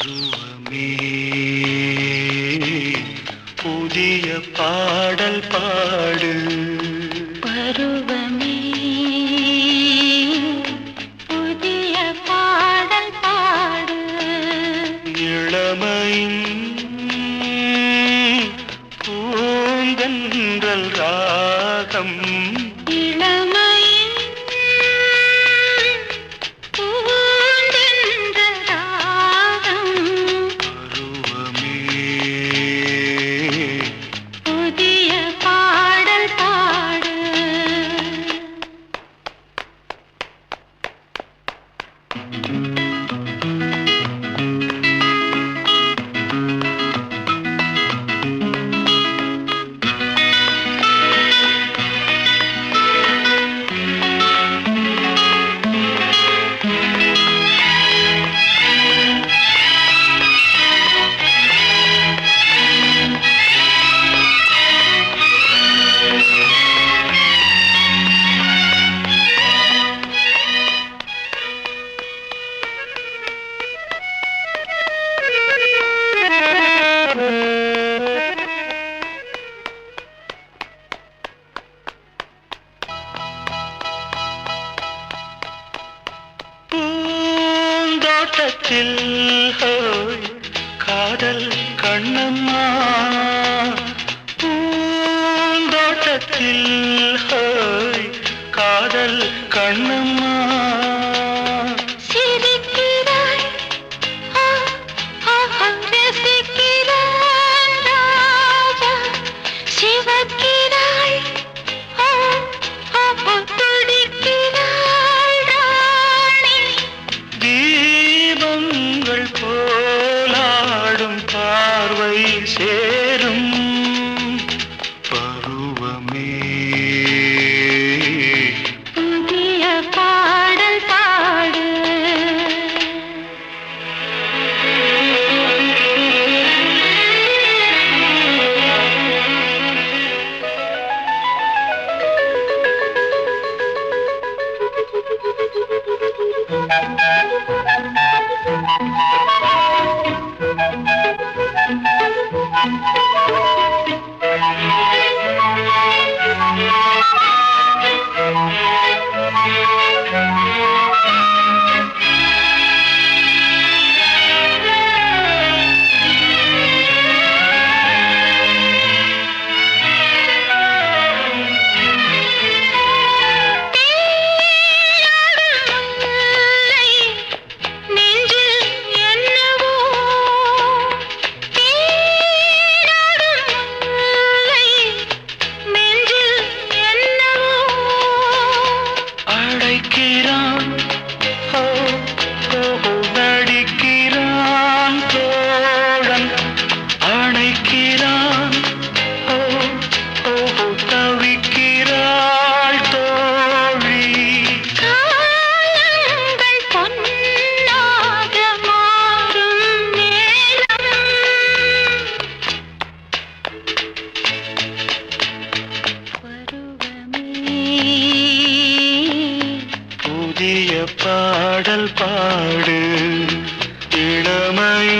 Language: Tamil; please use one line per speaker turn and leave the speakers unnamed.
பருவமே புதிய பாடல் பாடு.
பருவமே. புதிய பாடல் பாடு.
இளமையின் பூந்தென்றல் ராகம்.
சில்ஹோய் காதல் கண்ணம்மா.
பூந்தோட்டத்தில் ஹோய் காதல் கண்ணம்மா. तेरा பாடல் பாடு. இளமையும்